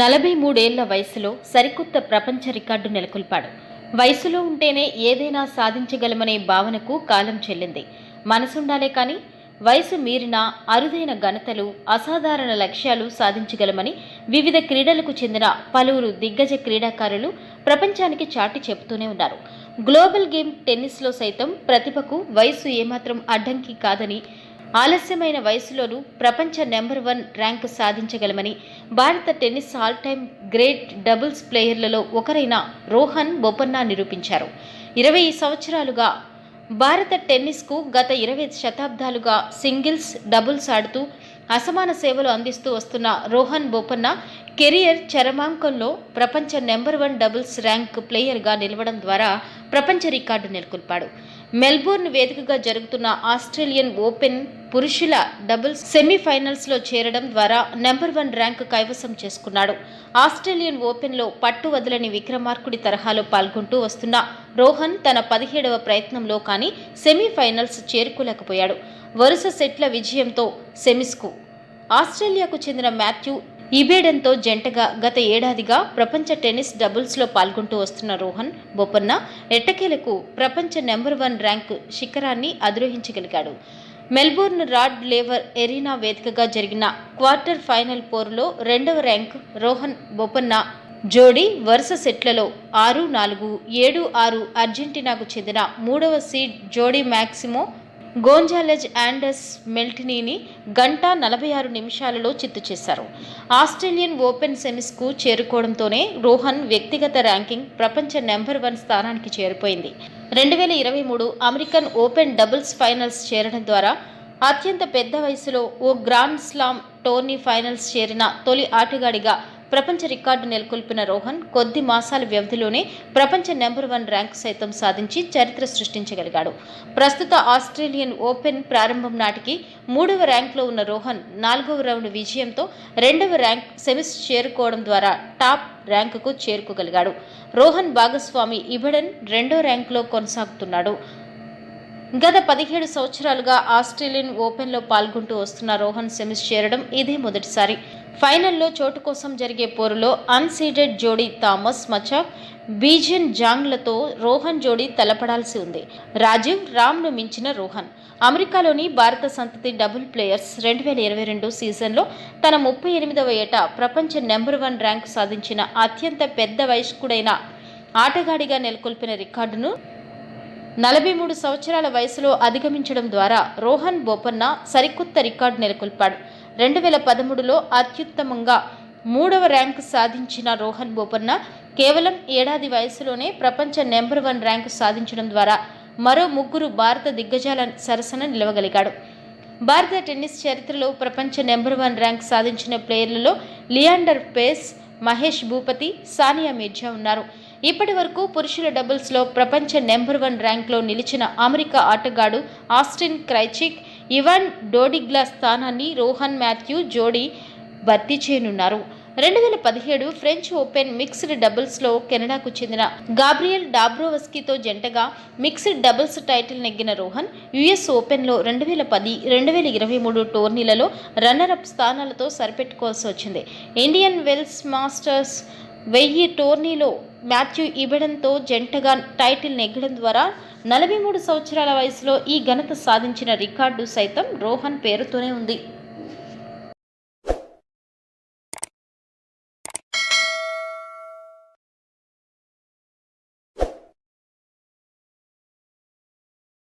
నలభై మూడేళ్ళ వయసులో సరికొత్త ప్రపంచ రికార్డు నెలకొల్పాడు. వయసులో ఉంటేనే ఏదైనా సాధించగలమనే భావనకు కాలం చెల్లింది. మనసుండాలే కానీ వయసు మీరిన అరుదైన ఘనతలు అసాధారణ లక్ష్యాలు సాధించగలమని వివిధ క్రీడలకు చెందిన పలువురు దిగ్గజ క్రీడాకారులు ప్రపంచానికి చాటి చెబుతూనే ఉన్నారు. గ్లోబల్ గేమ్ టెన్నిస్లో సైతం ప్రతిభకు వయసు ఏమాత్రం అడ్డంకి కాదని ఆలస్యమైన వయసులోనూ ప్రపంచ నెంబర్ వన్ ర్యాంకు సాధించగలమని భారత tennis all time great doubles ప్లేయర్లలో ఒకరైన రోహన్ బొపన్నా నిరూపించారు. ఇరవై సంవత్సరాలుగా భారత టెన్నిస్కు గత ఇరవై శతాబ్దాలుగా సింగిల్స్ డబుల్స్ ఆడుతూ అసమాన సేవలు అందిస్తూ వస్తున్న రోహన్ బోపన్న కెరియర్ చరమాంకంలో ప్రపంచ నెంబర్ వన్ డబుల్స్ ర్యాంక్ ప్లేయర్గా నిలవడం ద్వారా ప్రపంచ రికార్డు నెలకొల్పాడు. మెల్బోర్న్ వేదికగా జరుగుతున్న ఆస్ట్రేలియన్ ఓపెన్ పురుషుల డబుల్స్ సెమీఫైనల్స్లో చేరడం ద్వారా నెంబర్ వన్ ర్యాంక్ కైవసం చేసుకున్నాడు. ఆస్ట్రేలియన్ ఓపెన్లో పట్టు వదలని విక్రమార్కుడి తరహాలో పాల్గొంటూ వస్తున్న రోహన్ తన పదిహేడవ ప్రయత్నంలో కానీ సెమీఫైనల్స్ చేరుకోలేకపోయాడు. వరుస సెట్ల విజయంతో సెమిస్కు ఆస్ట్రేలియాకు చెందిన మాథ్యూ ఈబేడన్తో జంటగా గత ఏడాదిగా ప్రపంచ టెన్నిస్ డబుల్స్లో పాల్గొంటూ వస్తున్న రోహన్ బొప్పన్న ఎట్టకేలకు ప్రపంచ నెంబర్ వన్ ర్యాంక్ శిఖరాన్ని అధిరోహించగలిగాడు. మెల్బోర్న్ రాడ్ లేవర్ ఎరీనా వేదికగా జరిగిన క్వార్టర్ ఫైనల్ పోరులో రెండవ ర్యాంక్ రోహన్ బొపన్న జోడీ వరుస సెట్లలో ఆరు నాలుగు ఏడు ఆరు అర్జెంటీనాకు చెందిన మూడవ సీడ్ జోడీ మ్యాక్సిమో గోంజాలెజ్ ఆండర్స్ మెల్టినీని గంట నలభై ఆరు నిమిషాలలో చిత్తు చేశారు. ఆస్ట్రేలియన్ ఓపెన్ సెమీస్కు చేరుకోవడంతోనే రోహన్ వ్యక్తిగత ర్యాంకింగ్ ప్రపంచ నెంబర్ వన్ స్థానానికి చేరిపోయింది. రెండు వేల ఇరవై మూడు అమెరికన్ ఓపెన్ డబుల్స్ ఫైనల్స్ చేరడం ద్వారా అత్యంత పెద్ద వయసులో ఓ గ్రాండ్ స్లామ్ టోర్నీ ఫైనల్స్ చేరిన తొలి ఆటగాడిగా ప్రపంచ రికార్డు నెలకొల్పిన రోహన్ కొద్ది మాసాల వ్యవధిలోనే ప్రపంచ నెంబర్ వన్ ర్యాంక్ సైతం సాధించి చరిత్ర సృష్టించగలిగాడు. ప్రస్తుత ఆస్ట్రేలియన్ ఓపెన్ ప్రారంభం నాటికి మూడవ ర్యాంక్లో ఉన్న రోహన్ నాలుగవ రౌండ్ విజయంతో రెండవ ర్యాంక్ సెమిస్ చేరుకోవడం ద్వారా టాప్ ర్యాంకుకు చేరుకోగలిగాడు. రోహన్ భాగస్వామి ఇబడన్ రెండో ర్యాంకులో కొనసాగుతున్నాడు. గత పదిహేడు సంవత్సరాలుగా ఆస్ట్రేలియన్ ఓపెన్లో పాల్గొంటూ వస్తున్న రోహన్ సెమిస్ చేరడం ఇదే మొదటిసారి. ఫైనల్లో చోటు కోసం జరిగే పోరులో అన్సీడెడ్ జోడీ థామస్ మచాక్ బీజన్ జాంగ్లతో రోహన్ జోడీ తలపడాల్సి ఉంది. రాజీవ్ రామ్ను మించిన రోహన్. అమెరికాలోని భారత సంతతి డబుల్ ప్లేయర్స్ రెండు వేల ఇరవై రెండు సీజన్లో తన ముప్పై ఎనిమిదవ ఏట ప్రపంచ నెంబర్ వన్ ర్యాంక్ సాధించిన అత్యంత పెద్ద వయస్కుడైన ఆటగాడిగా నెలకొల్పిన రికార్డును నలభై మూడు సంవత్సరాల వయసులో అధిగమించడం ద్వారా రోహన్ బోపన్న సరికొత్త రికార్డు నెలకొల్పాడు. రెండు వేల పదమూడులో అత్యుత్తమంగా మూడవ ర్యాంక్ సాధించిన రోహన్ బోపన్న కేవలం ఏడాది వయసులోనే ప్రపంచ నెంబర్ వన్ ర్యాంకు సాధించడం ద్వారా మరో ముగ్గురు భారత దిగ్గజాల సరసన నిలవగలిగాడు. భారత టెన్నిస్ చరిత్రలో ప్రపంచ నెంబర్ వన్ ర్యాంక్ సాధించిన ప్లేయర్లలో లియాండర్ పేస్ మహేష్ భూపతి సానియా మిర్జా ఉన్నారు. ఇప్పటి వరకు పురుషుల డబుల్స్లో ప్రపంచ నెంబర్ వన్ ర్యాంక్లో నిలిచిన అమెరికా ఆటగాడు ఆస్టిన్ క్రైచిక్ ఇవాన్ డోడిగ్లా స్థానాన్ని రోహన్ మాథ్యూ జోడీ భర్తీ చేయనున్నారు. రెండు వేల పదిహేడు ఫ్రెంచ్ ఓపెన్ మిక్స్డ్ డబుల్స్లో కెనడాకు చెందిన గాబ్రియల్ డాబ్రోవస్కీతో జంటగా మిక్స్డ్ డబుల్స్ టైటిల్ నెగ్గిన రోహన్ యుఎస్ ఓపెన్లో రెండు వేల పది రెండు వేల ఇరవై మూడు టోర్నీలలో రన్నరప్ స్థానాలతో సరిపెట్టుకోవాల్సి వచ్చింది. ఇండియన్ వెల్స్ మాస్టర్స్ వెయ్యి టోర్నీలో మాథ్యూ ఇవ్వడంతో జంటగా టైటిల్ నెగ్గడం ద్వారా నలభై మూడు సంవత్సరాల వయసులో ఈ ఘనత సాధించిన రికార్డు సైతం రోహన్ పేరుతోనే ఉంది.